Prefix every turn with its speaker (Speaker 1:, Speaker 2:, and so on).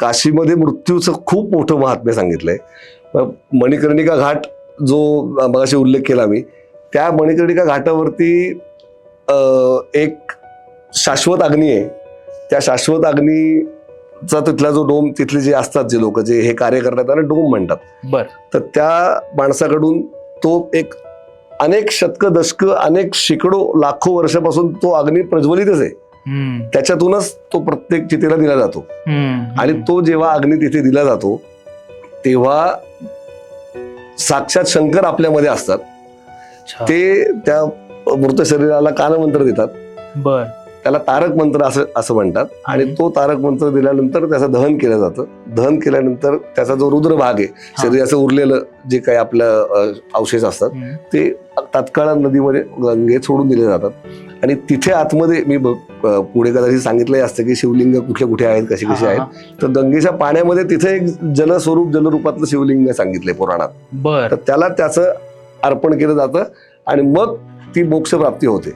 Speaker 1: काशीमध्ये मृत्यूचं खूप मोठं महात्म्य सांगितलंय. मग मणिकर्णिका घाट जो मगाशी उल्लेख केला मी त्या मणिकर्णिका घाटावरती एक शाश्वत अग्नी आहे. त्या शाश्वत अग्नीचा तिथला जो डोम तिथले जे असतात जे लोक जे हे कार्य करतात त्यांना डोम म्हणतात.
Speaker 2: बर.
Speaker 1: तर त्या माणसाकडून तो एक अनेक शतक दशक अनेक शेकडो लाखो वर्षापासून तो अग्नी प्रज्वलितच आहे. त्याच्यातूनच तो प्रत्येक चितेला दिला जातो. आणि तो जेव्हा अग्नी तिथे दिला जातो तेव्हा साक्षात शंकर आपल्यामध्ये असतात. ते त्या मृत शरीराला कानमंत्र देतात.
Speaker 2: बर.
Speaker 1: त्याला तारक मंत्र असं असं म्हणतात. आणि. तो तारक मंत्र दिल्यानंतर त्याचं दहन केलं जातं. दहन केल्यानंतर त्याचा जो रुद्र भाग आहे शरीराचं उरलेलं जे काही आपलं अवशेष असतात ते तात्काळ नदीमध्ये गंगेत सोडून दिले जातात. आणि तिथे आतमध्ये मी पुढे कदाचित सांगितलंही असतं की शिवलिंग कुठले कुठे आहेत कशी
Speaker 2: हा,
Speaker 1: आहेत. तर गंगेच्या पाण्यामध्ये तिथे एक जलस्वरूप जलरूपातलं शिवलिंग सांगितलंय पुराणात.
Speaker 2: बर.
Speaker 1: तर त्याला त्याचं अर्पण केलं जातं आणि मग ती मोक्ष प्राप्ती होते.